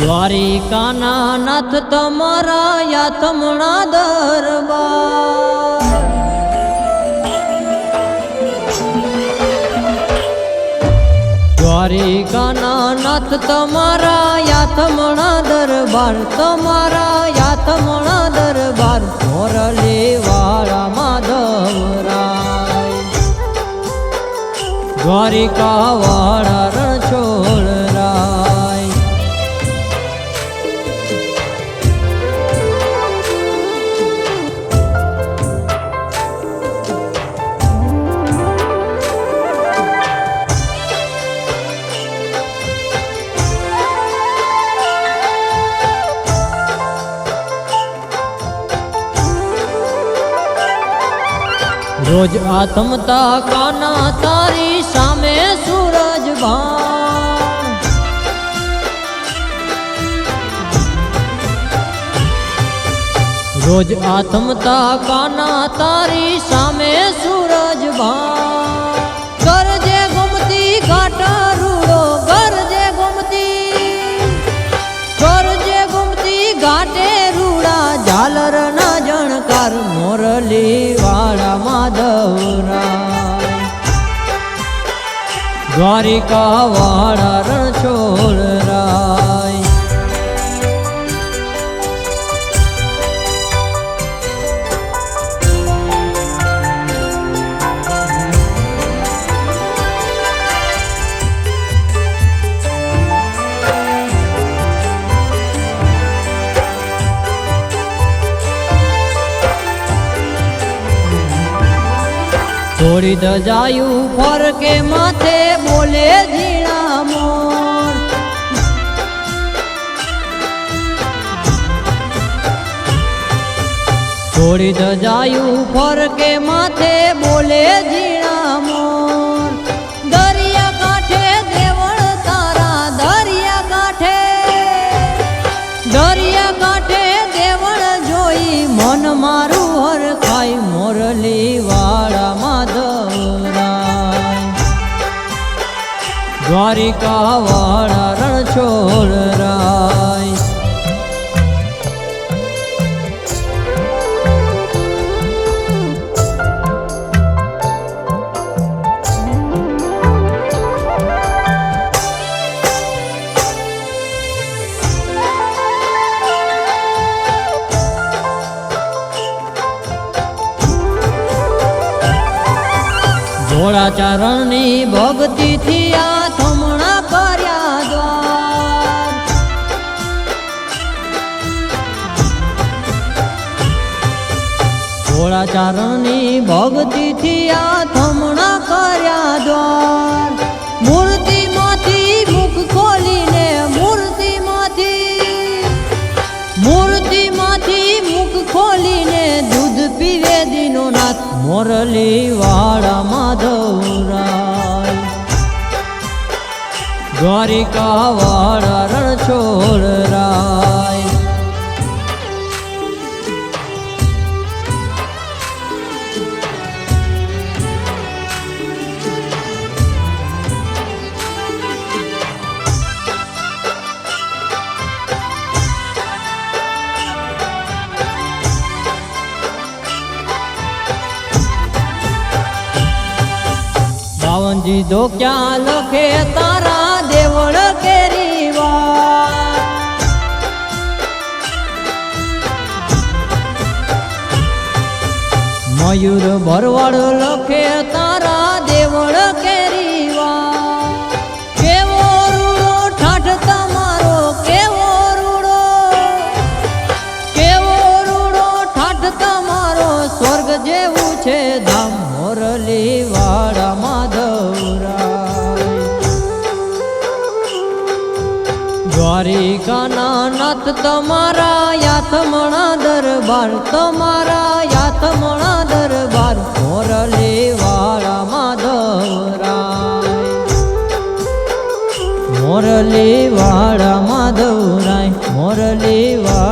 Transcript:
દ્વારિકાના નાથ તમારા યાતમણા દરબાર. દ્વારિકાના નાથ તમારા યાતમણા દરબાર, તમારા યાતમણા દરબાર, મોરલી વાળા માધવરાય. દ્વારિકા વાળા રણછોડ રોજ આથમતા કાના તારી સામે સૂરજ રોજ આથમતા કાના તારી સામે સૂરજ ભાન દ્વારિકા વાળા રણછોડ થોડી દજાયું ફરકે માથે બોલે ઝીણા મોર. થોડી દજાયું ફરકે માથે બોલે ઝીણા દ્વારિકા વાળા રણછોડ રાય. ભોળા ચરણની ભક્તિથી ભોળા ચરણની ભક્તિથી આ થમણા કર્યા દ્વાર. મૂર્તિમાંથી મુખ ખોલીને મૂર્તિમાંથી મૂર્તિમાંથી મુખ ખોલીને દૂધ પીવે દીનો નાથ મોરલી વાળા માધવરાય. દ્વારિકા વાળા રણછોડ બાવનજી દો ક્યાં લખે તારા દેવળ કેરી વાત મયુર ભરવાડ લખે તારા દેવળ કેરી દ્વારિકાના નાથ તમારા યાતમણા દરબાર, તમારા યાતમણા દરબાર, મોરલી વાળા માધવરાય મોરલી વાળા માધવરાય મોરલી વાળા